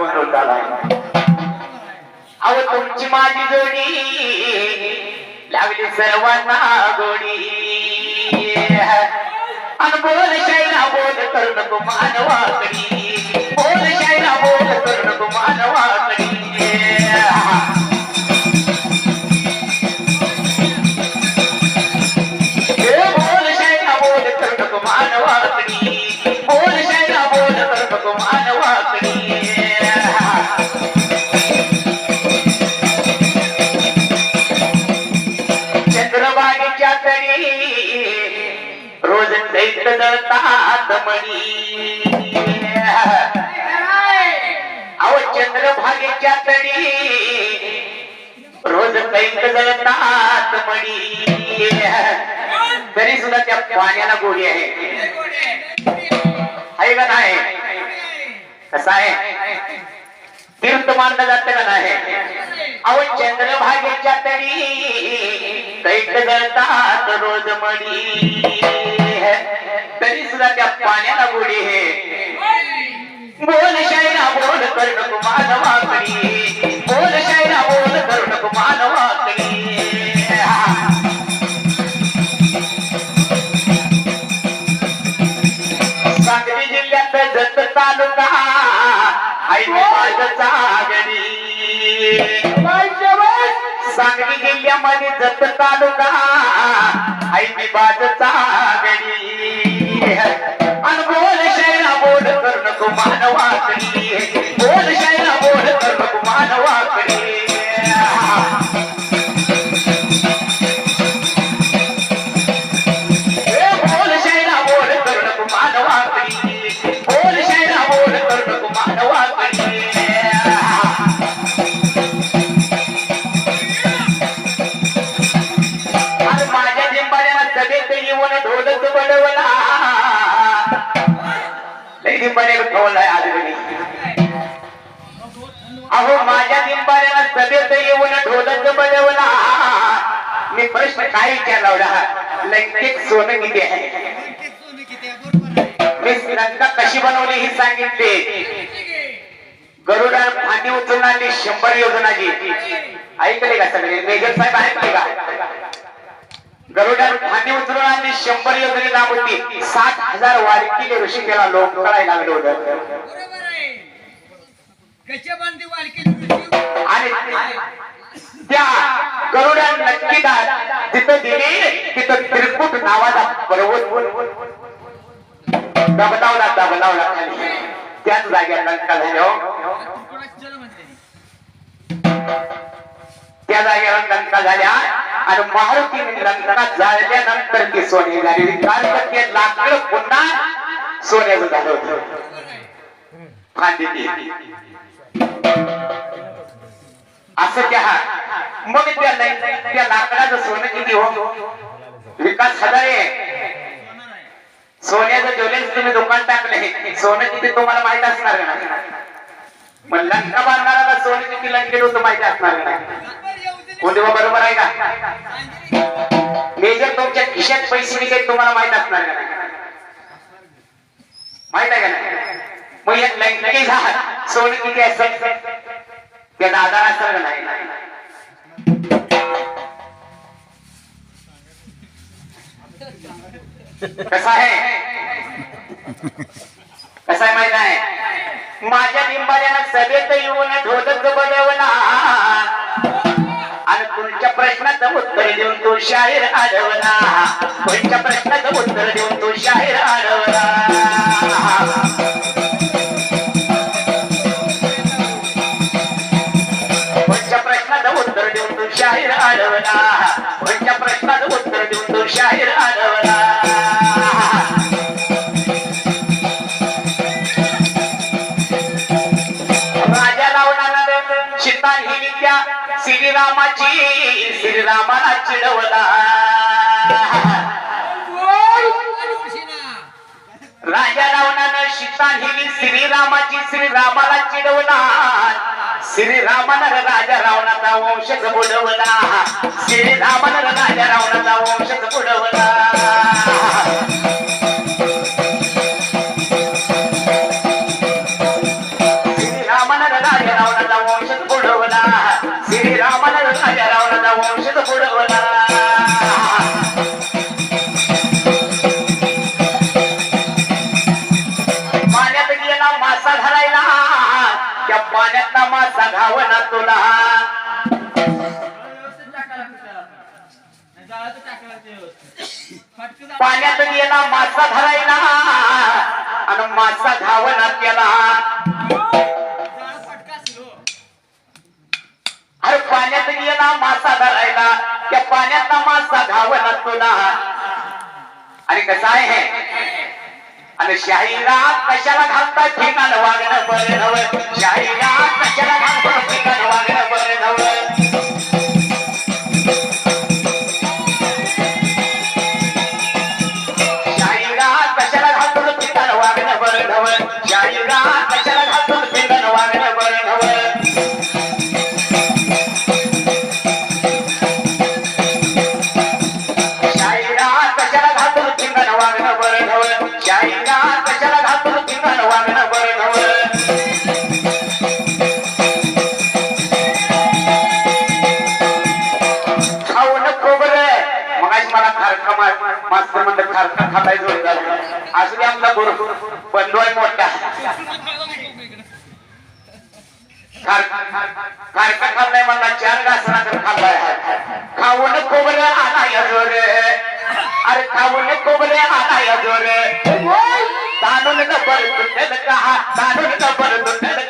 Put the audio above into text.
म्हणून झालाय अहो तुमची माझी जोडी लागली सर्वांना गोडी अन बोल शायरा बोल करू नको मानवाकडी बोल शायरा बोल करू नको मानवाकडी मानवाकडी बोल शायरा बोल नको मानवाकडी दैत दळतात मणी अहो चंद्रभागेच्या तरी रोज दैत जळतात मणी तरी सुद्धा त्या पाण्याला गोडी आहे. आहे का नाही? कसं आहे? तीर्थ मानलं जातं का नाही? अहो चंद्रभागेच्या तरी कैक जळतात रोज मणी है तरी सुद्धा त्या पाण्याला गोडी आहे बोल शायरा बोल करू नको मानवाकडी बोल शायरा बोल करू नको मानवाकडी सांगली जिल्ह्यात जत तालुका आई माझा जागरी सांगली जिल्ह्यामध्ये जत तालुका. ऐकी मी बाजचा गडी अन बोल शैरा बोल कर नको सगळेच ढोलक ढोलच बडवला लई लिंबाड्याला ठेवलाय आजगणी अहो माझ्या लिंबाड्याला सभेत येऊन ढोलक बडवला मी प्रश्न काय विचारला लैंगिक सोनं किती आहे? मी श्रीलंका कशी बनवली ही सांगितले. गरुडा फांदी उचलून आणली शंभर योजनाची. ऐकले का सगळे? मेजर साहेब आहेत का? गरुडान फांदी उचलून आणली शंभर योजने लांब होती सात हजार वारकीले ऋषी त्याला लोक कळायला लागलं होतं. आणि त्या गरुडा नक्की दा- जिथं दिली तिथं त्रिकुट नावाचा पर्वत दबलावला दबलावला खाली. त्याच जागेला लंका झाल्या त्या जागेवर लंका झाल्या. आणि मारुती लंका जाळल्यानंतर ते सोने झाली. कारण तर ते लाकड पुन्हा सोन्याचं झालं होतं. फांदी असं त्या मग त्या त्या लाकडाचं सोनं किती हो? विकास हजारे सोन्याचं ज्वेलर्स तुम्ही दुकान टाकले. सोनं किती तुम्हाला माहीत असणार का नाही? मग लंका बांधणाऱ्याला सोनं किती लंकेड होतं माहिती असणार का कोणते बरोबर आहे का? मेजर तुमच्या खिशात पैसे निघेल तुम्हाला माहीत असणार का नाही? माहीत आहे का नाही? मग या लंके सोने किती असत त्या दादा असणार का नाही? कसा आहे? कसा आहे माहीत आहे? माझ्या लिंबाल्यानं सभेत येऊन धोदक बजावला. आणि प्रश्नाचं उत्तर देऊन तो शाहीर आढळला तुमच्या प्रश्नाचं उत्तर देऊन तो शाहीर आढळला देऊन शाहीर आढळला तुमच्या प्रश्नाचं उत्तर देऊन तो शाहीर आढळला राजा रावणाला सीता ही त्या श्रीरामाची श्रीरामाला चिडवला. राजा रावणानं सीता ही श्रीरामाची श्रीरामाला चिडवला. श्रीरामानं राजा रावणाचा वंशच बुडवला. श्रीरामानं राजा रावणाचा वंशच बुडवला. पाण्यात गेला मासा धरायला. आणि मासा घावना त्याला हो. अरे पाण्यात गेला मासा धरायला. त्या पाण्यातला मासा तुला. आणि कसं आहे? आणि शाहीरा कशाला घालता ठिकाण वागणं बरं. शाहीरा कशाला घालता असू दे आमचा गुरु बंधू आहे मोठा. खारका खाल्लाय म्हणला चार घासना तर खाल्लाय. खाऊन आलाय जोर. अरे खाऊन खोबरं आलाय जोर. तांदूळ नंबर तुटल का? नंबर तुटल का?